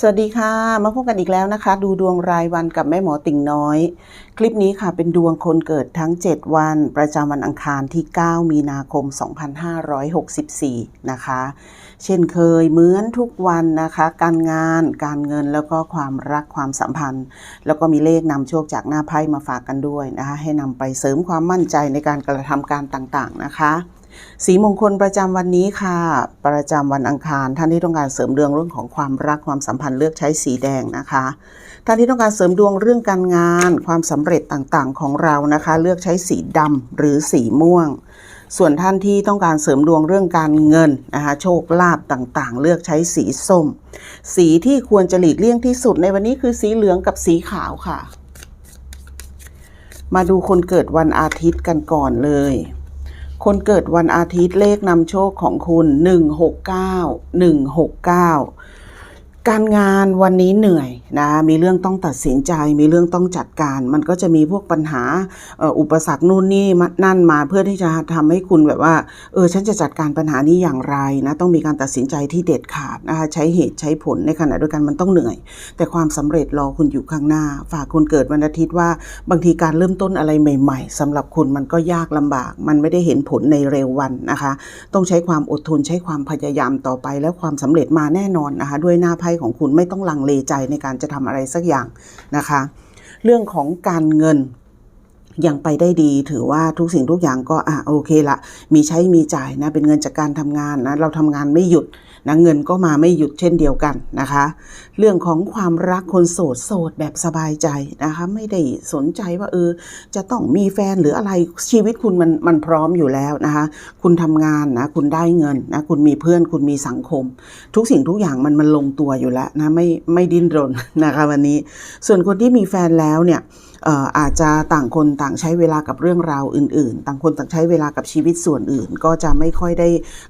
สวัสดีค่ะ มาพบกันอีกแล้วนะคะ ดูดวงรายวันกับแม่หมอติ่งน้อย คลิปนี้ค่ะเป็นดวงคนเกิดทั้ง 7 วัน ประจำวันอังคารที่ 9 มีนาคม 2564 นะคะ เช่นเคยเหมือนทุกวันนะคะ การงานการเงินแล้วก็ความรักความสัมพันธ์ แล้วก็มีเลขนำโชคจากหน้าไพ่มาฝากกันด้วยนะคะ ให้นำไปเสริมความมั่นใจในการกระทำการต่างๆนะคะ สีมงคลประจำวันนี้ค่ะ ประจำวันอังคาร ท่านที่ต้องการเสริมดวงเรื่องของความรักความสัมพันธ์เลือกใช้สีแดงนะคะ ท่านที่ต้องการเสริมดวงเรื่องการงาน ความสำเร็จต่างๆ ของเรานะคะ เลือกใช้สีดำหรือสีม่วง ส่วนท่านที่ต้องการเสริมดวงเรื่องการเงินนะคะโชคลาภต่างๆ เลือกใช้สีส้ม สีที่ควรจะหลีกเลี่ยงที่สุดในวันนี้คือสีเหลืองกับสีขาวค่ะ มาดูคนเกิดวันอาทิตย์กันก่อนเลย คนเกิดวันอาทิตย์เลขนำโชคของคุณ 169 169 การงานวันนี้เหนื่อยนะมีเรื่องต้องตัดสินใจ มีเรื่องต้องจัดการ มันก็จะมีพวกปัญหาอุปสรรคนู่นนี่นั่นมาเพื่อที่จะทำให้คุณแบบว่าเออฉันจะจัดการปัญหานี้อย่างไรนะต้องมีการตัดสินใจที่เด็ดขาดนะคะใช้เหตุใช้ผลในขณะเดียวกันมันต้องเหนื่อย แต่ความสำเร็จรอคุณอยู่ข้างหน้า ฝากคนเกิดวันอาทิตย์ว่าบางทีการเริ่มต้นอะไรใหม่ ๆสำหรับคุณมันก็ยากลำบาก มันไม่ได้เห็นผลในเร็ววันนะคะ ต้องใช้ความอดทนใช้ความพยายามต่อไปแล้วความสำเร็จมาแน่นอนนะคะด้วยหน้าไพ่ของคุณไม่ต้องลังเลใจในการจะทำอะไรสักอย่างนะคะ เรื่องของการเงินยังไปได้ดีถือว่าทุกสิ่งทุกอย่างก็อะโอเคละมีใช้มีจ่ายนะเป็นเงินจากการทำงานนะเราทำงานไม่หยุด นะเงินก็มาไม่หยุดเช่นเดียวกันนะคะ เรื่องของความรักคนโสดโสดแบบสบายใจนะคะ ไม่ได้สนใจว่าเออจะต้องมีแฟนหรืออะไรชีวิตคุณมันมันพร้อมอยู่แล้วนะคะ คุณทำงานนะคุณได้เงินนะคุณมีเพื่อนคุณมีสังคม ทุกสิ่งทุกอย่างมันมันลงตัวอยู่แล้วนะไม่ไม่ดิ้นรนนะคะวันนี้ ส่วนคนที่มีแฟนแล้วเนี่ยเอ่ออาจจะต่างคนต่างใช้เวลากับเรื่องราวอื่น ๆ ต่างคนต่างใช้เวลากับชีวิตส่วนอื่น ก็จะไม่ค่อยได้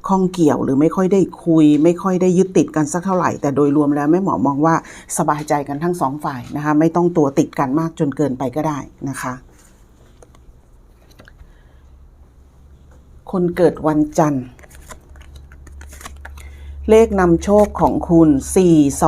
ข้องเกี่ยวหรือไม่ค่อยได้คุยไม่ค่อยได้ยึดติดกันสักเท่าไหร่ แต่โดยรวมแล้วแม่หมอมองว่าสบายใจกันทั้งสองฝ่ายนะคะไม่ต้องตัวติดกันมากจนเกินไปก็ได้นะคะ คนเกิดวันจันทร์ เลขนำโชคของคุณ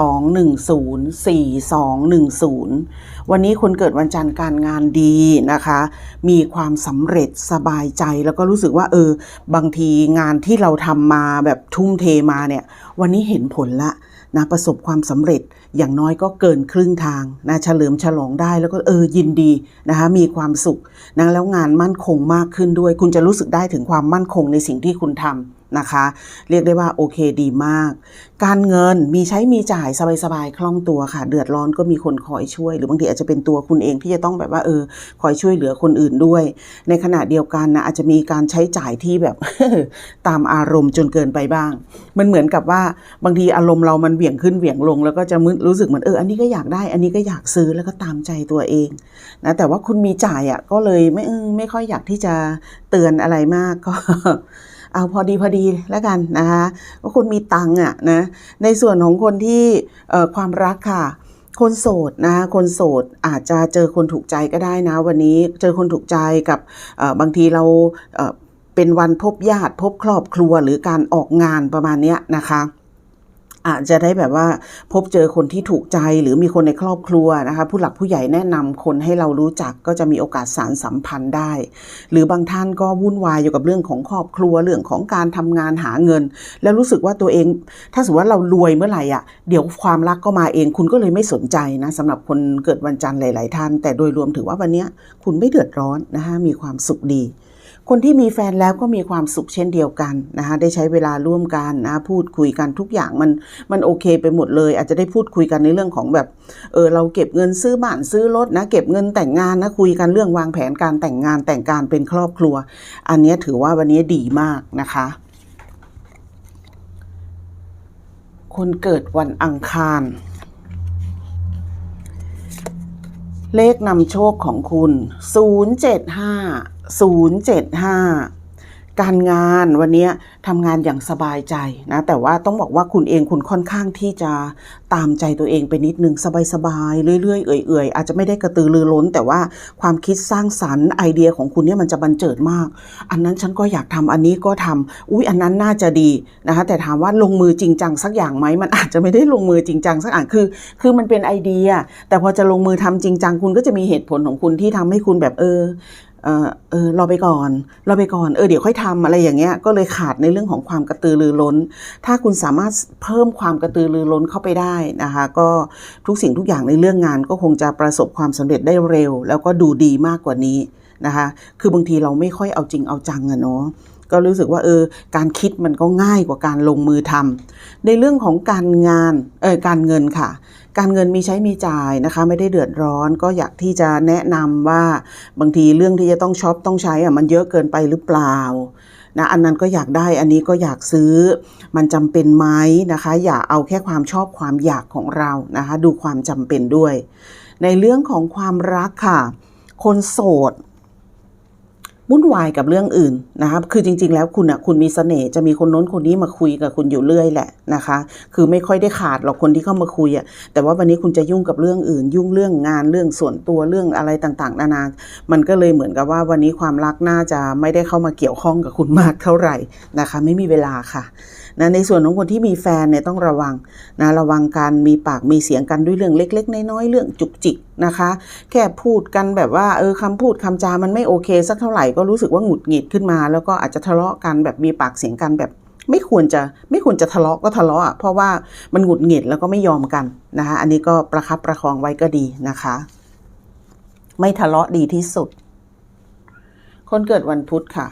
4210 4210 วันนี้คนเกิดวันจันทร์การงานดีนะคะ มีความสำเร็จสบายใจแล้วก็รู้สึกว่าเออ บางทีงานที่เราทำมาแบบทุ่มเทมาเนี่ย วันนี้เห็นผลละนะประสบความสำเร็จอย่างน้อยก็เกินครึ่งทางนะเฉลิมฉลองได้แล้วก็เออยินดีนะคะมีความสุขนะแล้วงานมั่นคงมากขึ้นด้วย คุณจะรู้สึกได้ถึงความมั่นคงในสิ่งที่คุณทำ นะคะ เรียกได้ว่าโอเคดีมาก การเงินมีใช้มีจ่ายสบายๆคล่องตัวค่ะ เดือดร้อนก็มีคนคอยช่วย หรือบางทีอาจจะเป็นตัวคุณเองที่จะต้องแบบว่าเออคอยช่วยเหลือคนอื่นด้วย ในขณะเดียวกันนะอาจจะมีการใช้จ่ายที่แบบตามอารมณ์จนเกินไปบ้าง มันเหมือนกับว่าบางทีอารมณ์เรามันเหวี่ยงขึ้นเหวี่ยงลง แล้วก็จะมึนรู้สึกเหมือนเอออันนี้ก็อยากได้ อันนี้ก็อยากซื้อแล้วก็ตามใจตัวเองนะแต่ว่าคุณมีจ่ายอะก็เลยไม่เออไม่ค่อยอยากที่จะเตือนอะไรมากก็ เอาพอดีพอดีแล้วกันนะคะว่าคุณมีตังค์อะนะในส่วนของคนที่ความรักค่ะ คนโสดนะคนโสดอาจจะเจอคนถูกใจก็ได้นะ วันนี้เจอคนถูกใจกับบางทีเราเอ่อเป็นวันพบญาติพบครอบครัวหรือการออกงานประมาณเนี้ยนะคะ อาจจะได้แบบว่าพบเจอคนที่ถูกใจหรือมีคนในครอบครัวนะคะผู้หลักผู้ใหญ่แนะนำคนให้เรารู้จักก็จะมีโอกาสสารสัมพันธ์ได้ หรือบางท่านก็วุ่นวายอยู่กับเรื่องของครอบครัวเรื่องของการทำงานหาเงิน แล้วรู้สึกว่าตัวเอง ถ้าสมมติว่าเรารวยเมื่อไหร่อะเดี๋ยวความรักก็มาเองคุณก็เลยไม่สนใจนะสำหรับคนเกิดวันจันทร์หลาย ๆ ท่าน แต่โดยรวมถือว่าวันนี้คุณไม่เดือดร้อนนะคะมีความสุขดี คนที่มีแฟนแล้วก็มีความสุขเช่นเดียวกันนะคะได้ใช้เวลาร่วมกันนะพูดคุยกันทุกอย่างมันมันโอเคไปหมดเลย อาจจะได้พูดคุยกันในเรื่องของแบบเออเราเก็บเงินซื้อบ้านซื้อรถนะเก็บเงินแต่งงานนะคุยกันเรื่องวางแผนการแต่งงานแต่งการเป็นครอบครัว อันนี้ถือว่าวันนี้ดีมากนะคะคนเกิดวันอังคาร เลขนำโชคของคุณ 075 075 การงานวันนี้ทำงานอย่างสบายใจนะ แต่ว่าต้องบอกว่าคุณเองคุณค่อนข้างที่จะตามใจตัวเองไปนิดนึงสบายๆเรื่อยๆเอื่อยๆอาจจะไม่ได้กระตือรือร้น แต่ว่าความคิดสร้างสรรค์ไอเดียของคุณเนี่ยมันจะบันเจิดมาก อันนั้นฉันก็อยากทำอันนี้ก็ทำอุ้ยอันนั้นน่าจะดีนะคะแต่ถามว่าลงมือจริงจังสักอย่างไหมมันอาจจะไม่ได้ลงมือจริงจังสักอย่างคือ คือมันเป็นไอเดีย แต่พอจะลงมือทำจริงจังคุณก็จะมีเหตุผลของคุณที่ทำให้คุณแบบเออ เออเออรอไปก่อนรอไปก่อนเออเดี๋ยวค่อยทำอะไรอย่างเงี้ยก็เลยขาดในเรื่องของความกระตือรือร้น ถ้าคุณสามารถเพิ่มความกระตือรือร้นเข้าไปได้นะคะ ก็ทุกสิ่งทุกอย่างในเรื่องงานก็คงจะประสบความสำเร็จได้เร็ว แล้วก็ดูดีมากกว่านี้นะคะ คือบางทีเราไม่ค่อยเอาจริงเอาจังอะเนาะ ก็รู้สึกว่าเออการคิดมันก็ง่ายกว่าการลงมือทำในเรื่องของการงานเออการเงินค่ะ การเงินมีใช้มีจ่ายนะคะ ไม่ได้เดือดร้อนก็อยากที่จะแนะนำว่าบางทีเรื่องที่จะต้องช็อปต้องใช้อะมันเยอะเกินไปหรือเปล่านะอันนั้นก็อยากได้อันนี้ก็อยากซื้อ มันจำเป็นไหมนะคะ อย่าเอาแค่ความชอบความอยากของเรานะคะ ดูความจำเป็นด้วย ในเรื่องของความรักค่ะ คนโสด วุ่นวายกับเรื่องอื่นนะครับคือจริง ๆ แล้วคุณอะคุณมีเสน่ห์จะมีคนโน้นคนนี้มาคุยกับคุณอยู่เรื่อยแหละนะคะ คือไม่ค่อยได้ขาดหรอกคนที่เข้ามาคุยอะแต่ว่าวันนี้คุณจะยุ่งกับเรื่องอื่น ยุ่งเรื่องงานเรื่องส่วนตัวเรื่องอะไรต่างๆ นานา มันก็เลยเหมือนกับว่าวันนี้ความรักน่าจะไม่ได้เข้ามาเกี่ยวข้องกับคุณมากเท่าไหร่นะคะ ไม่มีเวลาค่ะ นะในส่วนของคนที่มีแฟนเนี่ยต้องระวังนะระวังการมีปากมีเสียงกันด้วยเรื่องเล็ก ๆ น้อยๆเรื่องจุกจิกนะคะ แค่พูดกันแบบว่าเออคำพูดคำจามันไม่โอเค สักเท่าไหร่ก็รู้สึกว่าหงุดหงิดขึ้นมา แล้วก็อาจจะทะเลาะกันแบบมีปากเสียงกันแบบไม่ควรจะไม่ควรจะทะเลาะก็ทะเลาะอะเพราะว่ามันหงุดหงิดแล้วก็ไม่ยอมกันนะคะอันนี้ก็ประคับประคองไว้ก็ดีนะคะ ไม่ทะเลาะดีที่สุด คนเกิดวันพุธค่ะ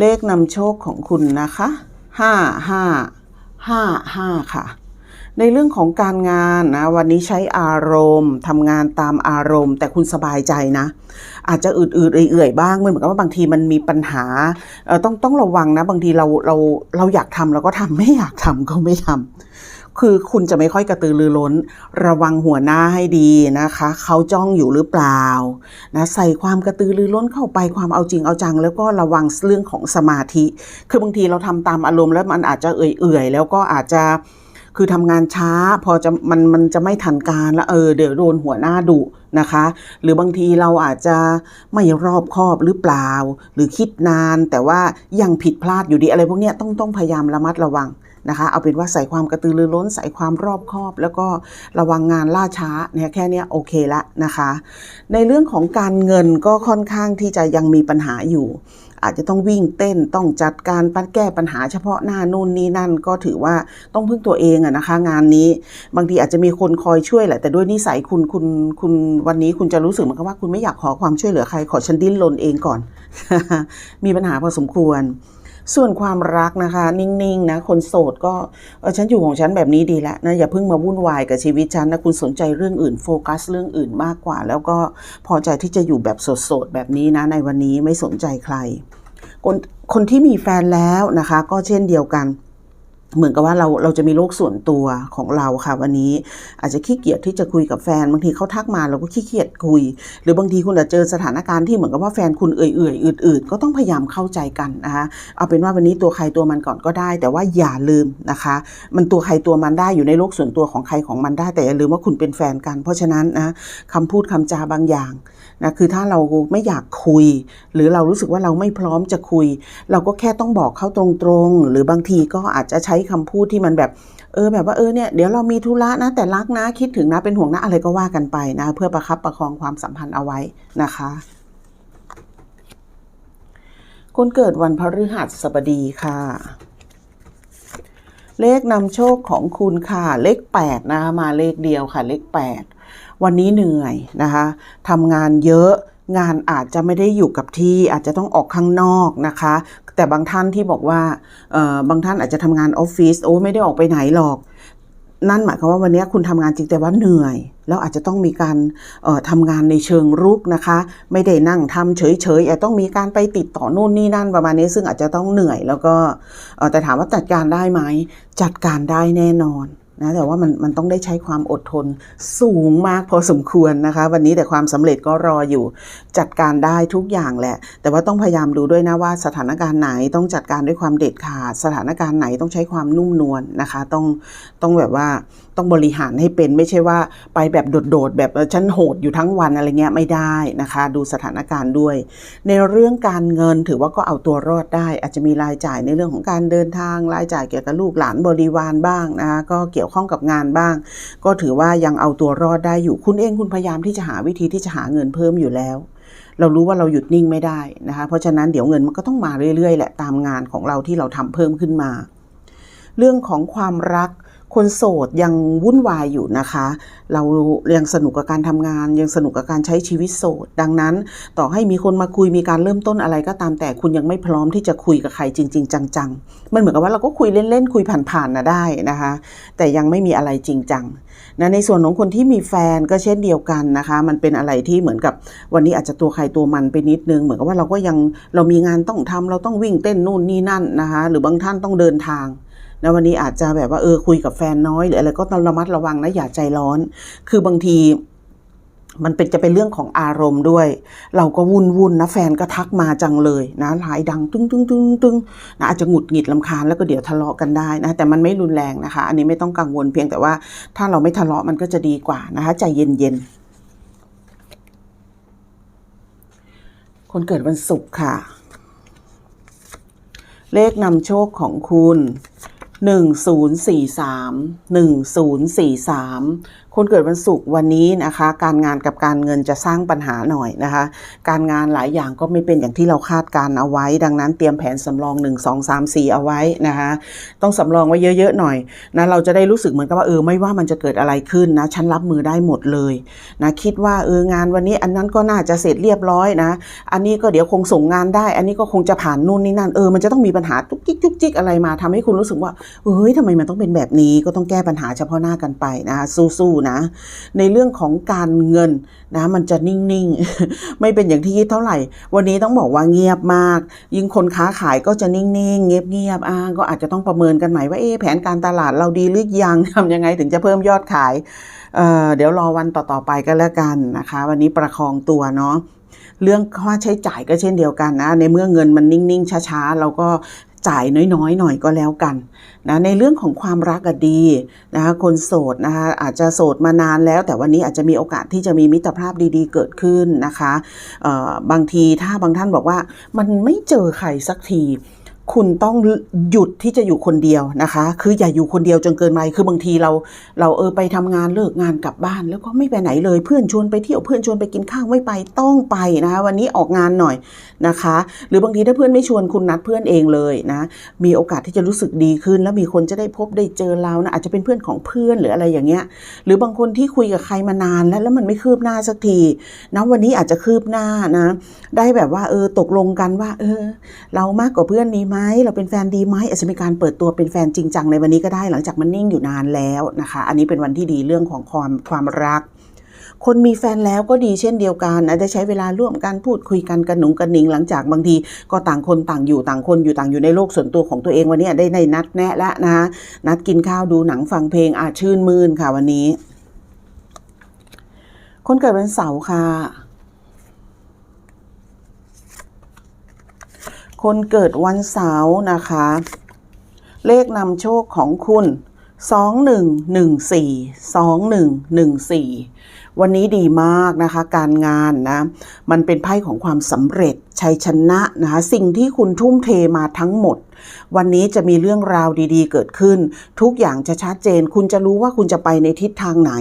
เลขนำโชคของคุณนะคะห้าห้าห้าห้าค่ะ ในเรื่องของการงานนะวันนี้ใช้อารมณ์ทำงานตามอารมณ์ แต่คุณสบายใจนะ อาจจะอืดๆเอื่อยๆบ้างมันเหมือนกับว่าบางทีมันมีปัญหาต้องต้องระวังนะ บางทีเราเราเราอยากทำเราก็ทำไม่อยากทำก็ไม่ทำคือคุณจะไม่ค่อยกระตือรือร้น ระวังหัวหน้าให้ดีนะคะ เขาจ้องอยู่หรือเปล่านะใส่ความกระตือรือร้นเข้าไปความเอาจริงเอาจัง แล้วก็ระวังเรื่องของสมาธิ คือบางทีเราทำตามอารมณ์แล้วมันอาจจะเอื่อยๆแล้วก็อาจจะ คือทำงานช้าพอจะมันมันจะไม่ทันการแล้วเออเดี๋ยวโดนหัวหน้าดุนะคะ หรือบางทีเราอาจจะไม่รอบคอบหรือเปล่า หรือคิดนานแต่ว่ายังผิดพลาดอยู่ดีอะไรพวกเนี้ยต้องต้องพยายามระมัดระวังนะคะ เอาเป็นว่าใส่ความกระตือรือร้นใส่ความรอบคอบ แล้วก็ระวังงานล่าช้าเนี่ยแค่นี้โอเคละนะคะ ในเรื่องของการเงินก็ค่อนข้างที่จะยังมีปัญหาอยู่ อาจจะต้องวิ่งเต้นต้องจัดการปัดแก้ปัญหาเฉพาะหน้านู่นนี่นั่นก็ถือว่าต้องพึ่งตัวเองอะนะคะ งานนี้บางทีอาจจะมีคนคอยช่วยแหละแต่ด้วยนิสัยคุณคุณคุณวันนี้คุณจะรู้สึกเหมือนกับว่าคุณไม่อยากขอความช่วยเหลือใครขอฉันดิ้นรนเองก่อน มีปัญหาพอสมควร ส่วนความรักนะคะ นิ่งๆนะคนโสดก็เออฉันอยู่ของฉันแบบนี้ดีแล้วนะอย่าเพิ่งมาวุ่นวายกับชีวิตฉันนะคุณสนใจเรื่องอื่นโฟกัสเรื่องอื่นมากกว่า แล้วก็พอใจที่จะอยู่แบบโสดๆแบบนี้นะในวันนี้ไม่สนใจใคร คนคนที่มีแฟนแล้วนะคะ ก็เช่นเดียวกัน เหมือนกับว่าเราเราจะมีโลกส่วนตัวของเราค่ะวันนี้ อาจจะขี้เกียจที่จะคุยกับแฟนบางทีเขาทักมาเราก็ขี้เกียจคุย หรือบางทีคุณอาจจะเจอสถานการณ์ที่เหมือนกับว่าแฟนคุณเอื่อยๆอืดๆก็ต้องพยายามเข้าใจกันนะคะเอาเป็นว่าวันนี้ตัวใครตัวมันก่อนก็ได้ แต่ว่าอย่าลืมนะคะ มันตัวใครตัวมันได้อยู่ในโลกส่วนตัวของใครของมันได้แต่อย่าลืมว่าคุณเป็นแฟนกัน เพราะฉะนั้นนะคำพูดคำจาบางอย่างนะคือถ้าเราไม่อยากคุย หรือเรารู้สึกว่าเราไม่พร้อมจะคุย เราก็แค่ต้องบอกเขาตรงๆ หรือบางทีก็อาจจะใช้คำพูดที่มันแบบ เออแบบว่าเออเนี่ยเดี๋ยวเรามีธุระนะแต่รักนะคิดถึงนะเป็นห่วงนะอะไรก็ว่ากันไปนะ เพื่อประคับประคองความสัมพันธ์เอาไว้นะคะคนเกิดวันพฤหัสบดีค่ะ เลขนำโชคของคุณค่ะ เลข 8 นะคะมาเลขเดียวค่ะ เลข 8 วันนี้เหนื่อยนะคะทำงานเยอะ งานอาจจะไม่ได้อยู่กับที่อาจจะต้องออกข้างนอกนะคะ แต่บางท่านที่บอกว่าบางท่านอาจจะทำงานออฟฟิศโอ้ไม่ได้ออกไปไหนหรอก นั่นหมายความว่าวันนี้คุณทำงานจริงแต่ว่าเหนื่อย แล้วอาจจะต้องมีการเอ่อทำงานในเชิงรุกนะคะ ไม่ได้นั่งทำเฉยๆอาจต้องมีการไปติดต่อนู่นนี่นั่นประมาณนี้ซึ่งอาจจะต้องเหนื่อย แล้วก็แต่ถามว่าจัดการได้ไหมจัดการได้แน่นอน นะแต่ว่ามันมันต้องได้ใช้ความอดทนสูงมากพอสมควรนะคะ วันนี้แต่ความสำเร็จก็รออยู่จัดการได้ทุกอย่างแหละ แต่ว่าต้องพยายามดูด้วยนะว่าสถานการณ์ไหนต้องจัดการด้วยความเด็ดขาด สถานการณ์ไหนต้องใช้ความนุ่มนวลนะคะ ต้องต้องแบบว่า ต้องบริหารให้เป็นไม่ใช่ว่าไปแบบโดดๆ แบบฉันโหดอยู่ทั้งวันอะไรเงี้ยไม่ได้นะคะ ดูสถานการณ์ด้วย ในเรื่องการเงินถือว่าก็เอาตัวรอดได้ อาจจะมีรายจ่ายในเรื่องของการเดินทางรายจ่ายเกี่ยวกับลูกหลานบริวารบ้างนะคะก็เกี่ยวข้องกับงานบ้าง ก็ถือว่ายังเอาตัวรอดได้อยู่คุณเองคุณพยายามที่จะหาวิธีที่จะหาเงินเพิ่มอยู่แล้วเรารู้ว่าเราหยุดนิ่งไม่ได้นะคะ เพราะฉะนั้นเดี๋ยวเงินมันก็ต้องมาเรื่อยๆแหละตามงานของเราที่เราทำเพิ่มขึ้นมา เรื่องของความรัก คนโสดยังวุ่นวายอยู่นะคะ เรายังสนุกกับการทำงาน ยังสนุกกับการใช้ชีวิตโสด ดังนั้น ต่อให้มีคนมาคุยมีการเริ่มต้นอะไรก็ตามแต่คุณยังไม่พร้อมที่จะคุยกับใครจริง ๆ จังๆ มันเหมือนกับว่าเราก็คุยเล่นๆ คุยผ่านๆนะได้นะคะ แต่ยังไม่มีอะไรจริงจังนะในส่วนของคนที่มีแฟนก็เช่นเดียวกันนะคะ มันเป็นอะไรที่เหมือนกับวันนี้อาจจะตัวใครตัวมันไปนิดนึง เหมือนกับว่าเราก็ยังเรามีงานต้องทำเราต้องวิ่งเต้นนู่นนี่นั่นนะคะ หรือบางท่านต้องเดินทาง นะวันนี้อาจจะแบบว่าเออคุยกับแฟนน้อยหรืออะไรก็ต้องระมัดระวังนะอย่าใจร้อน คือบางทีมันเป็นจะเป็นเรื่องของอารมณ์ด้วย เราก็วุ่นวุ่นนะแฟนก็ทักมาจังเลยนะหลายดังตึ้งตึ้งตึ้งตึ้งนะอาจจะหงุดหงิดลำคาญแล้วก็เดี๋ยวทะเลาะกันได้นะแต่มันไม่รุนแรงนะคะ อันนี้ไม่ต้องกังวลเพียงแต่ว่า ถ้าเราไม่ทะเลาะมันก็จะดีกว่านะคะใจเย็นๆคนเกิดวันศุกร์ค่ะ เลขนำโชคของคุณ 1043 1043คนเกิดวันศุกร์วันนี้นะคะ การงานกับการเงินจะสร้างปัญหาหน่อยนะคะ การงานหลายอย่างก็ไม่เป็นอย่างที่เราคาดการเอาไว้ ดังนั้นเตรียมแผนสำรอง 1 2 3 4 เอาไว้นะคะ ต้องสำรองไว้เยอะๆหน่อยนะเราจะได้รู้สึกเหมือนกับว่าเออไม่ว่ามันจะเกิดอะไรขึ้นนะฉันรับมือได้หมดเลยนะคิดว่าเอองานวันนี้อันนั้นก็น่าจะเสร็จเรียบร้อยนะ อันนี้ก็เดี๋ยวคงส่งงานได้ อันนี้ก็คงจะผ่านนู่นนี่นั่นเออมันจะต้องมีปัญหาจุกจิกจุกจิกอะไรมาทำให้คุณรู้สึกว่าเฮ้ยทำไมมันต้องเป็นแบบนี้ก็ต้องแก้ปัญหาเฉพาะหน้ากันไปนะคะสู้ๆนะ ในเรื่องของการเงินนะมันจะนิ่งๆ ไม่เป็นอย่างที่คิดเท่าไหร่ วันนี้ต้องบอกว่าเงียบมาก ยิ่งคนค้าขายก็จะนิ่งๆ เงียบๆอ่าก็อาจจะต้องประเมินกันใหม่ว่าเอ๊แผนการตลาดเราดีหรือยังทำยังไงถึงจะเพิ่มยอดขายเเดี๋ยวรอวันต่อๆไปก็แล้วกันนะคะ วันนี้ประคองตัวเนาะเรื่องค่าใช้จ่ายก็เช่นเดียวกันนะ ในเมื่อเงินมันนิ่ง ๆ ช้า ๆ เราก็ จ่ายน้อยๆ หน่อยก็แล้วกันนะในเรื่องของความรักก็ดีนะคะคนโสดนะคะอาจจะโสดมานานแล้วแต่วันนี้อาจจะมีโอกาสที่จะมีมิตรภาพดีๆ เกิดขึ้นนะคะบางทีถ้าบางท่านบอกว่ามันไม่เจอใครสักที คุณต้องหยุดที่จะอยู่คนเดียวนะคะ คืออย่าอยู่คนเดียวจนเกินไปคือบางทีเรา เราเออไปทำงานเลิกงานกลับบ้าน แล้วก็ไม่ไปไหนเลยเพื่อนชวนไปเที่ยวเพื่อนชวนไปกินข้าวไม่ไปต้องไปนะคะวันนี้ออกงานหน่อยนะคะ หรือบางทีถ้าเพื่อนไม่ชวนคุณนัดเพื่อนเองเลยนะมีโอกาสที่จะรู้สึกดีขึ้น แล้วมีคนจะได้พบได้เจอเรานะอาจจะเป็นเพื่อนของเพื่อนหรืออะไรอย่างเงี้ย หรือบางคนที่คุยกับใครมานานแล้วแล้วมันไม่คืบหน้าสักทีนะวันนี้อาจจะคืบหน้านะ ได้แบบว่าเออตกลงกันว่า เออ เรามากกว่าเพื่อนดีไหมเราเป็นแฟนดีไหมอาจจะมีการเปิดตัวเป็นแฟนจริงจังในวันนี้ก็ได้หลังจากมันนิ่งอยู่นานแล้วนะคะ อันนี้เป็นวันที่ดีเรื่องของความความรัก คนมีแฟนแล้วก็ดีเช่นเดียวกันนะได้ใช้เวลาร่วมกันพูดคุยกันกระหนุงกระหนิง หลังจากบางทีก็ต่างคนต่างอยู่ต่างคนอยู่ต่างอยู่ในโลกส่วนตัวของตัวเองวันนี้ได้ในนัดแนะและนะนัดกินข้าวดูหนังฟังเพลงอาชื่นมื่นค่ะวันนี้ คนเกิดวันเสาร์ค่ะ คนเกิดวันเสาร์นะคะ เลขนำโชคของคุณ 2114 2114 วันนี้ดีมากนะคะการงานนะมันเป็นไพ่ของความสำเร็จชัยชนะนะคะสิ่งที่คุณทุ่มเทมาทั้งหมด วันนี้จะมีเรื่องราวดีๆ เกิดขึ้น ทุกอย่างจะชัดเจน คุณจะรู้ว่าคุณจะไปในทิศทางไหน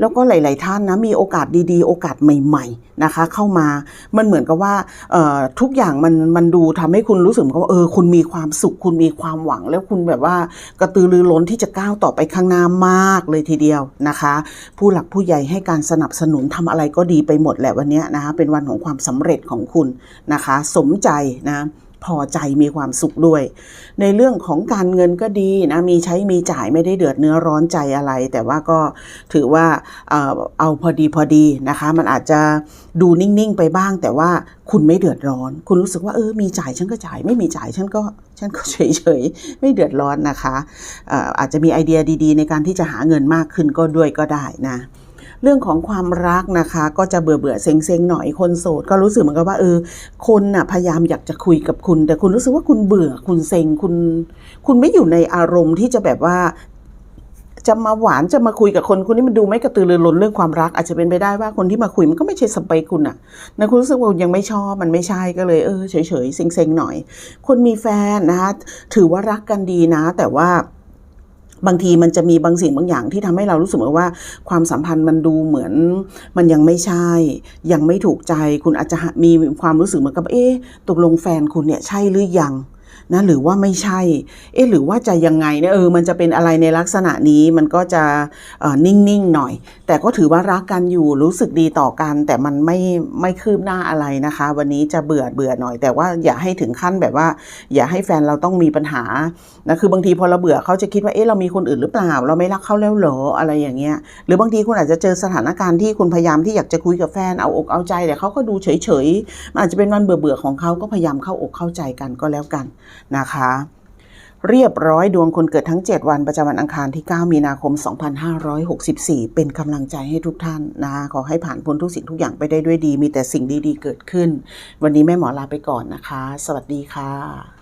แล้วก็หลาย ๆ ท่านนะมีโอกาสดีๆ โอกาสใหม่ ๆนะคะ เข้ามามันเหมือนกับว่าทุกอย่างมันมันดูทำให้คุณรู้สึกว่าเออคุณมีความสุข คุณมีความหวัง แล้วคุณแบบว่ากระตือรือร้นที่จะก้าวต่อไปข้างหน้ามากเลยทีเดียวนะคะ ผู้หลักผู้ใหญ่ให้การสนับสนุนทำอะไรก็ดีไปหมดแหละวันนี้นะคะเป็นวันของความสำเร็จของคุณนะคะ สมใจนะพอใจมีความสุขด้วย ในเรื่องของการเงินก็ดีนะมีใช้มีจ่ายไม่ได้เดือดเนื้อร้อนใจอะไร แต่ว่าก็ถือว่าเอาพอดีพอดีนะคะ มันอาจจะดูนิ่งๆไปบ้าง แต่ว่าคุณไม่เดือดร้อน คุณรู้สึกว่าเออมีจ่ายฉันก็จ่าย ไม่มีจ่ายฉันก็ฉันก็เฉยๆไม่เดือดร้อนนะคะอออาจจะมีไอเดียดี ๆ ในการที่จะหาเงินมากขึ้นก็ด้วยก็ได้นะ เรื่องของความรักนะคะ ก็จะเบื่อเบื่อเซ็งเซ็งหน่อยคนโสด ก็รู้สึกเหมือนกับว่าเออ คนน่ะพยายามอยากจะคุยกับคุณ แต่คุณรู้สึกว่าคุณเบื่อคุณเซ็งคุณ คุณไม่อยู่ในอารมณ์ที่จะแบบว่าจะมาหวานจะมาคุยกับคนคนนี้มันดูไม่กระตือรือร้นเรื่องความรัก อาจจะเป็นไปได้ว่าคนที่มาคุยมันก็ไม่ใช่สเปคคุณอะนะคุณรู้สึกว่ายังไม่ชอบมันไม่ใช่ก็เลยเออเฉยๆเซ็งๆหน่อย คนมีแฟนนะคะถือว่ารักกันดีนะ แต่ว่า บางทีมันจะมีบางสิ่งบางอย่างที่ทำให้เรารู้สึกว่าความสัมพันธ์มันดูเหมือนมันยังไม่ใช่ ยังไม่ถูกใจคุณอาจจะมีความรู้สึกเหมือนกับเอ๊ะตกลงแฟนคุณเนี่ยใช่หรือยังนะหรือว่าไม่ใช่ เอ๊ะหรือว่าจะยังไงเนี่ยเออมันจะเป็นอะไรในลักษณะนี้มันก็จะนิ่งๆหน่อย แต่ก็ถือว่ารักกันอยู่รู้สึกดีต่อกัน แต่มันไม่ไม่คืบหน้าอะไรนะคะ วันนี้จะเบื่อเบื่อหน่อย แต่ว่าอย่าให้ถึงขั้นแบบว่า อย่าให้แฟนเราต้องมีปัญหานะคือบางทีพอเราเบื่อเขาจะคิดว่าเอ๊ะเรามีคนอื่นหรือเปล่า เราไม่รักเขาแล้วเหรออะไรอย่างเงี้ยหรือบางทีคุณอาจจะเจอสถานการณ์ที่คุณพยายามที่อยากจะคุยกับแฟนเอาอกเอาใจแต่เขาก็ดูเฉยๆมันอาจจะเป็นวันเบื่อๆของเขาก็พยายามเข้าอกเข้าใจกันก็แล้วกันนะคะ เรียบร้อยดวงคนเกิดทั้ง 7 วันประจำวันอังคารที่ 9 มีนาคม 2564 เป็นกำลังใจให้ทุกท่านนะคะขอให้ผ่านพ้นทุกสิ่งทุกอย่างไปได้ด้วยดี มีแต่สิ่งดีๆ เกิดขึ้น วันนี้แม่หมอลาไปก่อนนะคะ สวัสดีค่ะ